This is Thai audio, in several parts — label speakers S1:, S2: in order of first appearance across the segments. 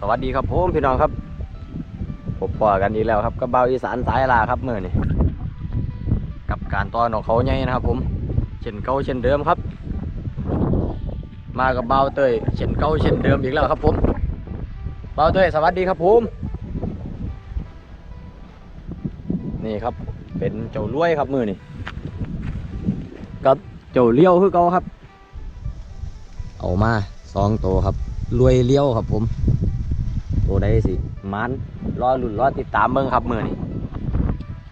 S1: สวัสดีครับผมพี่น้องครับพบปอกันอีกแล้วครับกับเบาอีสานสายลาครับเมื่อนี้กับการตอนของเขาใหญ่นะครับ ผมเช่นเก่าเช่นเดิมครับ มากับเบาเตยเช่นเก่าเช่นเดิมอีกแล้วครับ ผมเบาเตยสวัสดีครับผมนี่ครับ เป็นเจ้ารวยครับมือนี่กับเจ้าเลี้ยวคือเก่าครับ เอามาสองตัวครับรวยเลี้ยวครับผม ตัวใดสิมันรอหลุ่นรอติดตามเบิ่งครับมือนี่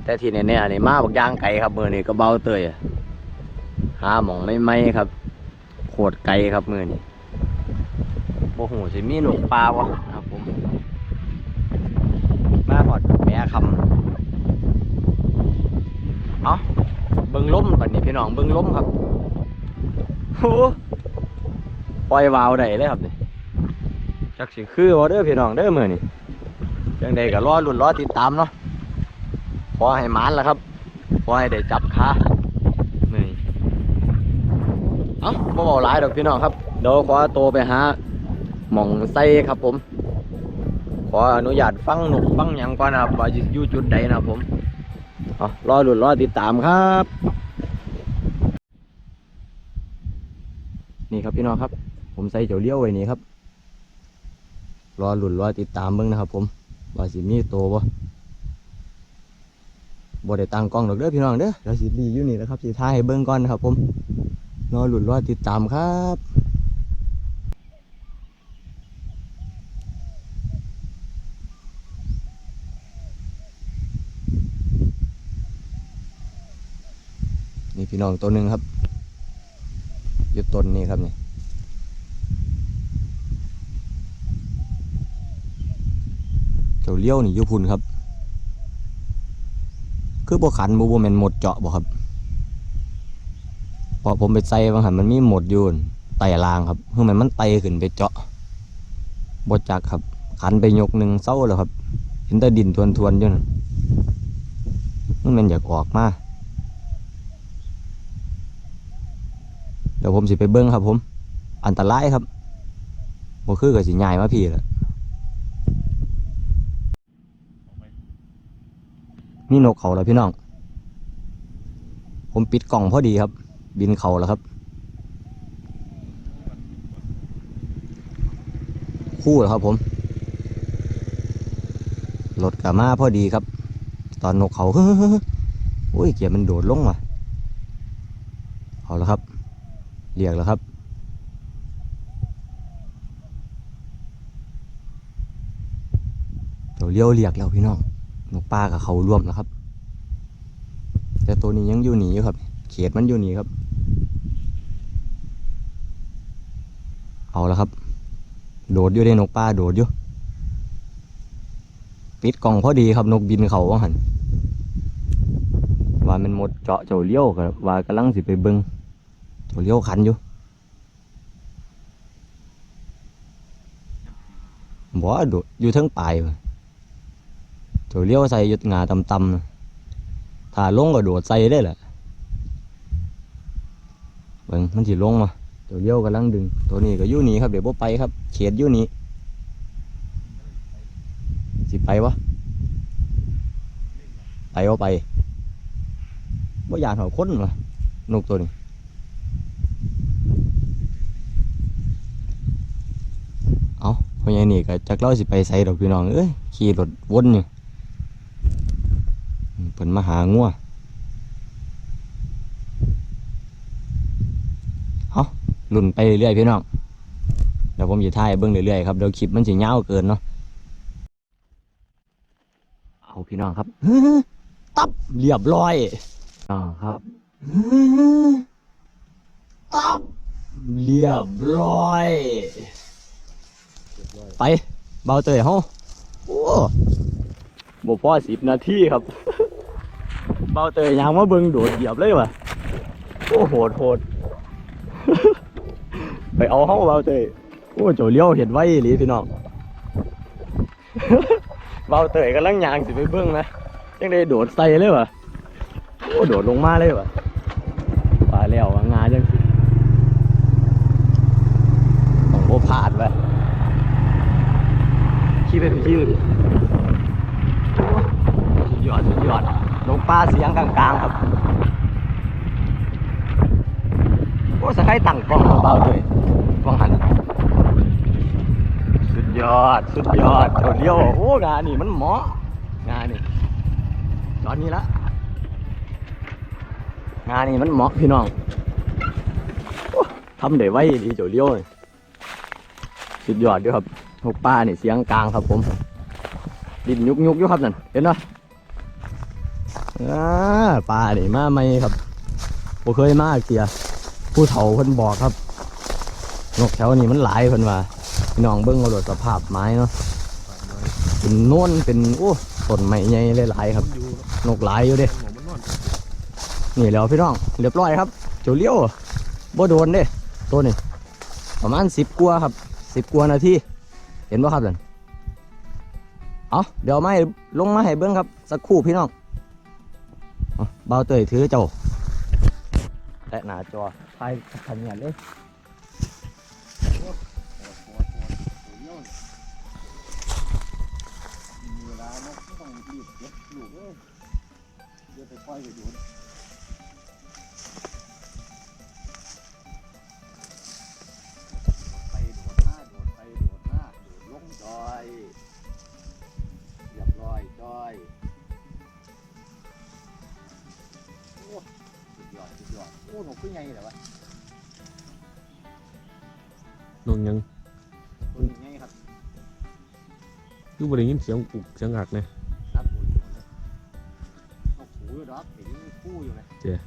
S1: แต่ที่แน่ๆนี่มาบักย่างไก่ครับมือนี่ก็เบาเตยหาหมองไม่ไหมครับโคตรไก่ครับมือนี่โอ้โหสิมีหนุกปลาวะครับผมมาหอดแม่คำเอาเบิ่งล้มบัดนี้พี่น้องเบิ่งล้มครับโอ้โหปล่อยวาวได้เลยครับนี่ จักสิคือว่าเด้อพี่น้องเด้อมื้อนี้จังใดก็รอลุ้นรอติดตามเนาะขอให้หมานล่ะครับขอให้ได้จับขามื้อนี้เอ้าบ่เว้าหลายดอกพี่น้องครับเดี๋ยวขอตัวไปหาหม่องไส้ครับผม ขออนุญาตฟังหนุกฟังหยังก่อนนะครับว่าสิอยู่จุดใดนะครับผมเอรอลุ้นรอติดตามครับ นี่ครับพี่น้องครับ ผมใส่เจ้าเลี้ยวไว้นี่ครับ รอหลุนรอติดตามเบิ่งนะครับ ผมว่าสิมีโตบ่บ่ได้ตั้งกล้องดอกเด้อพี่น้องเด้อเดี๋ยวสิดีอยู่นี่แล้วครับสิถ่ายให้เบิ่งก่อนนะครับ ผมรอหลุนรอติดตามครับนี่พี่น้องตัวหนึ่งครับอยู่ต้นนี้ครับนี่ เจ้าเลี้ยวนี่ยุพุนครับ คือบ่ขันบ่บ่แม่นหมดเจาะบ่ครับพอผมไปใส่บางหันมันมีหมดอยู่นั่นไต่ลางครับคือมันมันไต่ขึ้นไปเจาะบ่จักครับ ขันไปยกหนึ่งเศร้าแล้วครับ เห็นแต่ดินทวนๆอยู่นั่นมันมันอยากออกมาเดี๋ยวผมสิไปเบิ้งครับผม อันตรายครับบ่คือกับสิใหญ่มาพี่แหละ มีนกเขาแล้วพี่น้อง ผมปิดกล่องพอดีครับ บินเขาแล้วครับ คู่แล้วครับผมรถกามาพอดีครับ ตอนนกเขาโอ้ยเกียร์มันโดดลงมาเอาแล้วครับเรียกแล้วครับเดี๋ยวเลี้ยวเรียกแล้วพี่น้อง นกปลากับเขาร่วมแล้วครับ แต่ตัวนี้ยังอยู่หนีอยู่ครับ เขียดมันอยู่หนีครับ เอาแล้วครับ โดดอยู่ได้นกปลาโดดอยู่ปิดกล่องพอดีครับนกบินเขาว่าหันว่ามันหมดเจาะเจ้าเลี้ยวครับว่ากำลังสิไปเบิงเจ้าเลี้ยวขันอยู่บ่โดดอยู่ทั้งปลาย ว่ะเลี้ยวใส่ยุดงาตำๆถ้าลงก็โดดใส่ได้แหละเบิ่งมันสิลงมาเจ้าเลี้ยวกำลังดึง ตัวนี้ก็อยู่นี่ครับเดี๋ยวบ่ไปครับ เขียดอยู่นี่สิไปวะไปวะไปบ่อยากหอคนวะนกตัวนี้เอาพราะงั้นนี่ก็จักเล่าสิไปใส่ดอกพี่น้องเอ้ยขี่รถวนอยู่ เพิ่นมาหางัวเอาลุ่นไปเรื่อยๆพี่น้องเดี๋ยวผมจะถ่ายเบิ่งเรื่อยๆครับเดี๋ยวคลิปมันจะยาวเกินเนาะเอาพี่น้องครับตับเรียบร้อยอ่าครับตับเรียบร้อย ไปเบาเตยเฮาโอ้บ่พอสิบนาทีครับ เบาเตยยางมาเบิงโดดเหยียบเลยว่ะโอ้โหดโหดไปเอาห้องเบาเตยโอ้เจ้าเลี้ยวเห็นไว้หรือพี่น้องเบาเตยกำลังยางสิไปเบิ้งนะยังได้โดดใส่เลยวะโอ้โดดลงมาเลยวะปลาแล้วว่ะงาจังสิต้องบ่พลาดว่ะ ชี้ไปพี่ชี้ไปพี่โอ้สุดยอดสุดยอด ลงปลาเสียงกลางๆครับ โอ้สะใครตั้งกล้องเบาๆด้วยกล้องหัน สุดยอด สุดยอดเจ้าเดียว โอ้งานนี่มันเหมาะ งานนี่ตอนนี้ละ งานนี่มันเหมาะพี่น้องทำได้ไว้ดีเจ้าเดียวสุดยอดด้วยครับนกป้านี่เสียงกลางครับผม ดินยุกยุกอยู่ครับนั่น เห็นไหม ปลานี่มาไหมครับบ่เคยมากเกียผู้เฒ่าเพิ่นบอกครับ นกแถวนี้มันหลายเพิ่นว่าพี่น้องเบิ้งเอาโดดสภาพไม้เนาะเป็นโน่นเป็นโอ้ต้นไม้ใหญ่หลายๆครับ นกหลายอยู่เด้นี่แล้วพี่น้องเรียบร้อยครับเจ้าเลี้ยวบ่โดนเด้ตัวนี้ประมาณสิบกัวครับสิบกัวนาทีเห็นบ่ครับนั่นเอาเดี๋ยวไม่ลงมาให้เบิ้งครับ สักครู่พี่น้อง เบาเตยถือเจ้าแตะหนาจอถ่ายขันเงียบเลย
S2: เดี๋ยวไปปล่อยไปโยนไปโดดหน้าโดดไปโดดหน้าโดดลงจอยเรียบร้อยจอย สุดยอดสุดยอดโอ้หนกขึ้นไงเหรอวะ
S3: นองยัง
S2: ตัวนี้ไงครับ
S3: ยูบริยินเสียงอุกเสียงหักเนี่ย
S2: ครับตัวนี้นะนกหูอยู่ดอกเห็นคู่อยู่ไหม
S3: เจ๊
S2: เดี๋ย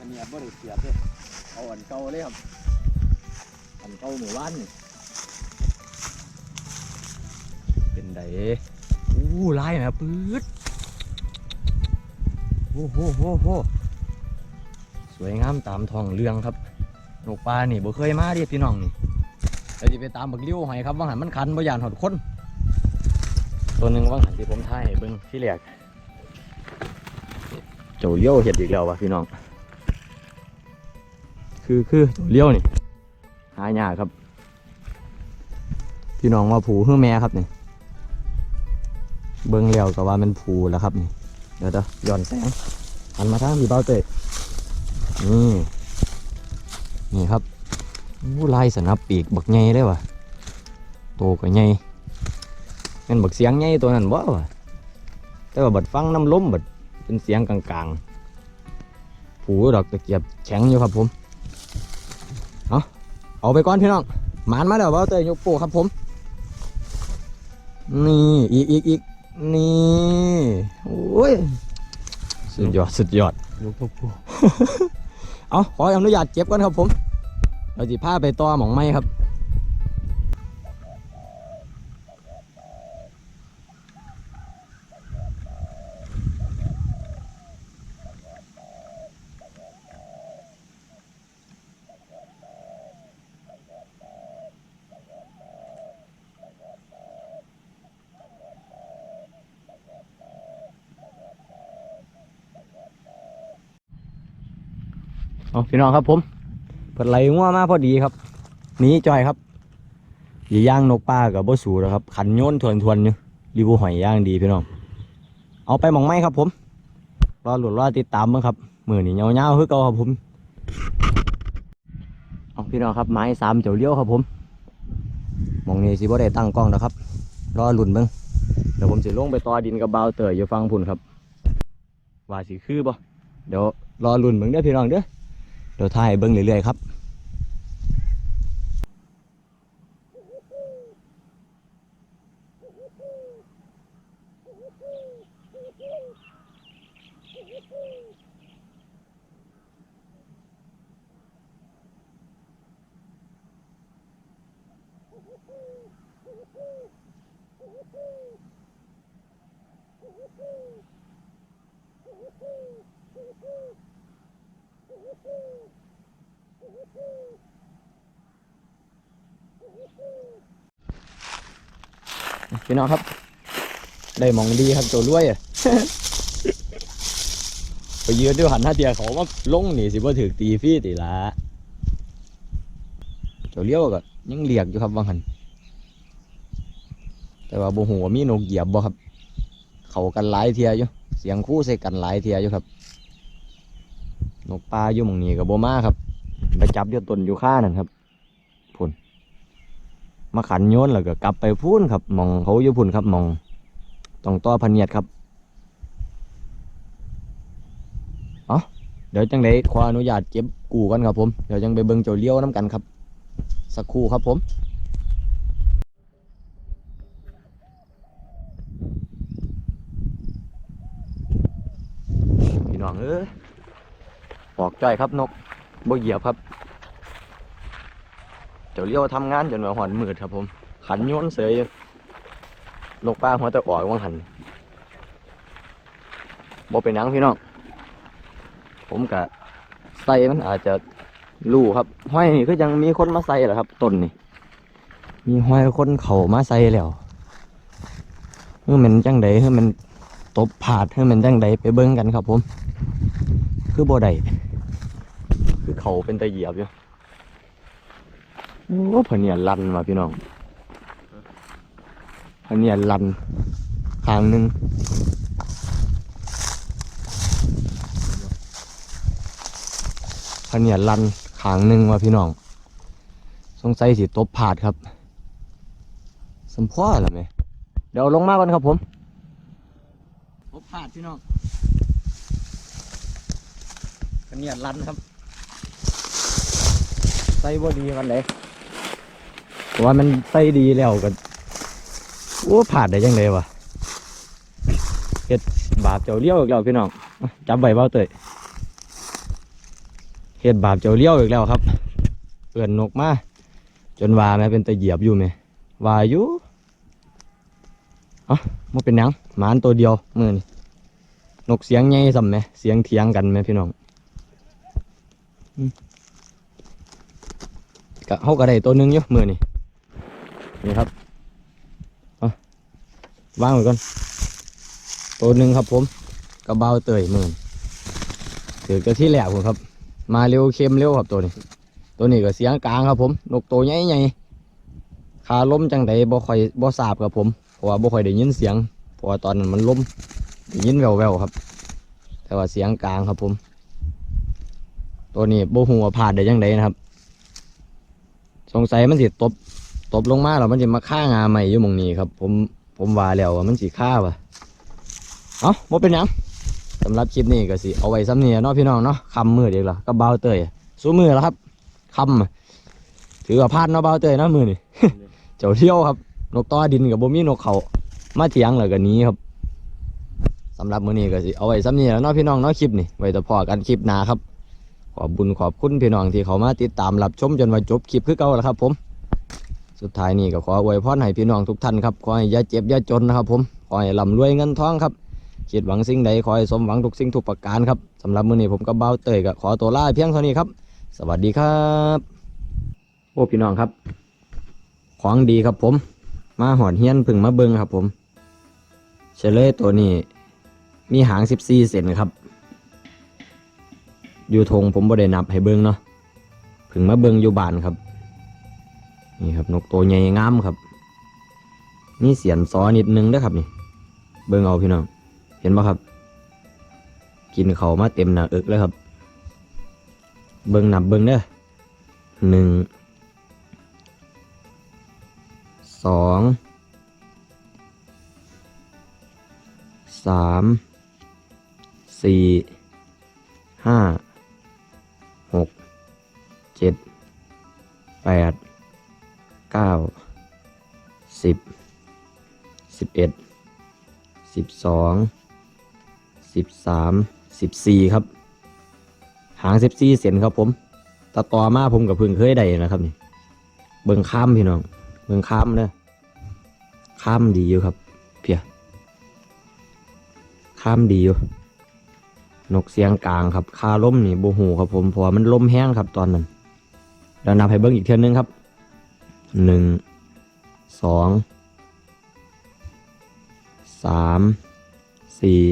S2: อันเนี้ยบริเสียบเลยเอาอันเก่าเลยครับ อันเก่าหมู่บ้านนี่
S1: เป็นไดอู้ไล่นะปื๊ดโอ้โหโหโหสวยงามตามท้องเรืองครับนกปลานี่บ่เคยมาดิพี่น้องนี่เราจะไปตามบักเลี้ยวหอยครับว่างหันมันคันบ่ยานหดคนตัวหนึ่งว่างหันที่ผมถ่ายเบิ่งที่แรกเจ้าเลี้ยวเห็ดอีกแล้ววะพี่น้อง คือคือเจ้าเลี้ยวนี่ หายากครับ พี่น้องว่าผูคือแม่ครับนี่ เบิ้งแล้วก็ว่ามันผูแล้วครับนี่ เดี๋ยวเดี๋ยวย้อนแสงหันมาทางพี่เบ้าเต้นี่ นี่ครับอู้ลายสนับปีกบักใหญ่ได้วะโตก็ใหญ่เป็นบักเสียงใหญ่ตัวนั้นบ่วะแต่ว่าบัดฟังน้ำล้มบัดเป็นเสียงกลางๆ ผูดอกตะเกียบแข็งอยู่ครับผม เอาเอาไปก่อนพี่น้องหมานมาแล้วเบ้าเต้ยกโปครับผม นี่อีกอีกอีกนี่โอ้ยสุดยอดสุดยอด
S3: ยกพ่อพ่อ
S1: เอาขออนุญาตเก็บก่อนครับผมเราจะพาไปต่อหมองไม้ครับ เอาพี่น้องครับผม เปิดไหลงัวมาพอดีครับนี้จอยครับอย่าย่างนกป้ากับบ่สูแล้วครับ ขันโยนทวนทวนๆอยู่รีบูหอยย่างดีพี่น้อง เอาไปหมองไม้ครับผม รอหลุดรอติดตามมั้งครับ มือนี่เงาๆคือเก่าครับผม เอาพี่น้องครับไม้สามเจ้าเลี้ยวครับผมมองนี้สิบ่ได้ตั้งกล้องนะครับ รอหลุนเบิ่งเดี๋ยวผมสิลงไปต่อดินกับเบาเตยอยู่ฟังพุ่นครับ ว่าสิคือบ่เดี๋ยวรอหลุ่นเบิ่งเด้อพี่น้องเด้อ ดี๋ยวถ่ายเบิ้งเรื่อยๆครับ พี่น้องครับ ได้มองดีครับตัวรวยอะไปยืนด้วยหันหน้าเตียเขาว่าลงหนีสิว่าถือตีฟี่ตีละตัวเลี้ยวก็ยังเหลียกอยู่ครับบางหันแต่ว่าบ่หัวมีนกเหยียบบ่ครับ เขากันหลายเทียอยู่เสียงคู่ใส่กันหลายเทียอยู่ครับ นกปลาอยู่มองนี้กับโบมาครับ ไปจับอยู่ต้นอยู่ข้านั่นครับพุ่นมาขันโยนแล้วก็กลับไปพูนครับมองเขาอยู่พุ่นครับมองต้องต่อพันเนียดครับเอาเดี๋ยวจังไดขออนุญาตเก็บกูกันครับผมเดี๋ยวจังไปเบิ่งเจ้าเลี้ยวน้ำกันครับ สักครู่ครับผมพี่น้องเอ้ยปอกจ้อยครับนก บ่เหยียบครับ เจ้าเลี้ยวทำงานจนว่าหอนมืดครับ ผม ขันโยนเสยอยู่นกป้าหัวแตะอ่อกว่างหันบ่เป็นนังพี่น้อง ผมกะใส่มันอาจจะรูครับ ห้อยนี่ก็ยังมีคนมาใส่แหละครับต้นนี่ มีห้อยคนเข่ามาใส่แล้วเฮ้ยมันจังใดเฮ้ยมันตบผาดให้มันจังใดไปเบิ้งกันครับผม คือบ่ได้ คือเขาเป็นตะเหยียบอยู่โอ้พะเนียนลันมาพี่น้องพะเนียนลันทางหนึ่งพะเนียนลันขางหนึ่งมาพี่น้อง สงสัยสิตบผาดครับ สมพ่อหรือไหมเดี๋ยวลงมาก่อนครับผมพบพลาดพี่น้องกันเนียรันครับ ใส่บ่ดีกันเลยว่ามันใส่ดีแล้วกันโอ้ผ่านได้ยังไงวะเฮ็ดบาปเจ้าเลี้ยวอีกแล้วพี่น้องจับใบเบ้าเตยเฮ็ดบาปเจ้าเลี้ยวอีกแล้วครับเปื่อนนกมาจนว่าแม่เป็นตะเหยียบอยู่ไหมว่าอยู่อะมันเป็นหยังหมานตัวเดียวมือนี่นกเสียงใหญ่สัมไหมเสียงเถียงกันไหมพี่น้องอื ก็เขาก็ได้ตัวหนึงอยู่มือนี่นี่ครับเอาวางไว้ก่อนตัวหนึ่งครับผมกระเบาเตยมือนถือกระที่แหลกผมครับ มาเร็วเข้มเร็วครับตัวนี้ ตัวนี้ก็เสียงกลางครับผมนกตัวใหญ่ใหญ่ขาล้มจังใดบ่ค่อยบ่ทราบครับผมเพราะว่าบ่ค่อยได้ยินเสียงเพราะว่าตอนนั้นมันล้มได้ยินแววๆครับ แต่ว่าเสียงกลางครับผม ตัวนี้โบหัวาพลาดได้ยังไงนะครับ สงสัยมันสิตบ ตบลงมาแล้วมันจะมาฆ่างาใหม่อยู่มองนี้ครับ ผมผมว่าแล้วว่ามันสิฆ่าว่ะเอ้าบ่เป็นยังสำหรับคลิปนี้ก็สิเอาไว้ซ้ำเนี่ยเนาะพี่น้องเนาะคำมือเดียวละก็เบาเตยสู้มือแล้วครับคำถือว่าพลาดเนาะเบาเตยเนาะมือนี่เจ้าเที่ยวครับ นกต้อดินกับบ่มีนกเขามาเถียงแล้วก็หนี้ครับสำหรับมื้อนี้ก็สิเอาไว้ซ้ำนี้แล้วเนาะพี่น้องเนาะคลิปนี้ไว้แต่พอกันคลิปหน้าครับ อบบุญขอบคุณพี่น้องที่เขามาติดตามรับชมจนว่าจบคลิปคือเก่าแล้วครับ ผม สุดท้ายนี้ก็ขออวยพรให้พี่น้องทุกท่านครับขอให้อย่าเจ็บอย่าจนนะครับ ผมขอให้ร่ำรวยเงินทองครับคิดหวังสิ่งใดขอให้สมหวังทุกสิ่งทุกประการครับสำหรับมื้อนี้ผมกับเบ้าเตยก็ขอตัวลาเพียงเท่านี้ครับ สวัสดีครับ โอ้พี่น้องครับ ของดีครับผม มาหอดเฮียนพึ่งมาเบิงครับ ผมเฉลยตัวนี้ มีหาง 14 เซนครับ อยู่ทงผมบ่ได้นับให้เบิ่งเนาะพึ่งมาเบิ่งอยู่บ้านครับ นี่ครับ นกตัวใหญ่งามครับมีเสียนซอนิดนึงเด้อครับนี่ เบิ่งเอาพี่น้อง เห็นปะครับ กินเขามาเต็มหน้าอึกแล้วครับ เบิ่งนับเบิ่งเด้อหนึ่ง สอง สาม สี่ ห้า เจ็ดแปดเก้าสิบสิบเอ็ดสิบสองสิบสามสิบสี่ครับ หางสิบสี่เซนครับผมตะตอมาผมกับพึ่งเคยได้นะครับนี่ เบิ่งข้ามพี่น้อง เบิ่งข้ามเด้อข้ามดีอยู่ครับ เพียข้ามดีอยู่นกเสียงกลางครับคาล้มนี่โบหูครับผมเพราะว่ามันล้มแห้งครับตอนนั้น แล้วนับให้เบิ้งอีกเท่านึงครับหนึ่งสองสามสี่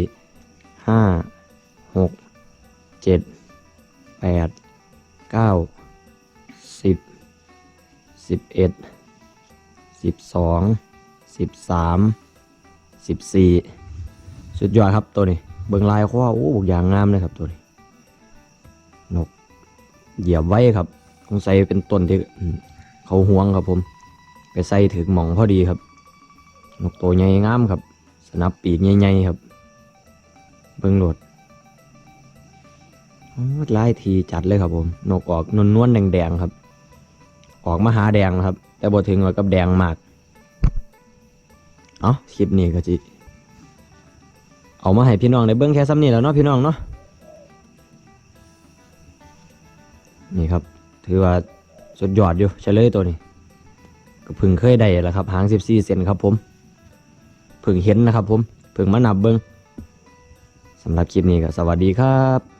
S1: ห้าหกเจ็ดแปดเก้าสิบสิบเอ็ดสิบสองสิบสามสิบสี่สุดยอดครับตัวนี้ เบิ่งลายข้อโอ้บุกอย่างงามเลยครับตัวนี้นกเหยียบไว้ครับ สงสัยเป็นต้นที่เขาห่วงครับผม ไปใส่ถึงหมองพอดีครับ นกตัวใหญ่งามครับ สนับปีกใหญ่ๆครับ เบิ่งโหลดโอ้ลายทีจัดเลยครับผม นกออกนวลๆแดงๆครับ ออกมาหาแดงนะครับ แต่บ่ถึงกับแดงมาก เอาคลิปนี้ก็จิเอามาให้พี่น้องได้เบิ่งแค่ซ้ำนี้แล้วเนาะพี่น้องเนาะนี่ครับ ถือว่าสุดยอดอยู่เฉลยตัวนี้ก็พึ่งเคยได้แหละครับหาง 14 เซนครับผมพึ่งเห็นนะครับผมพึ่งมานับเบิ้งสำหรับคลิปนี้ก็สวัสดีครับ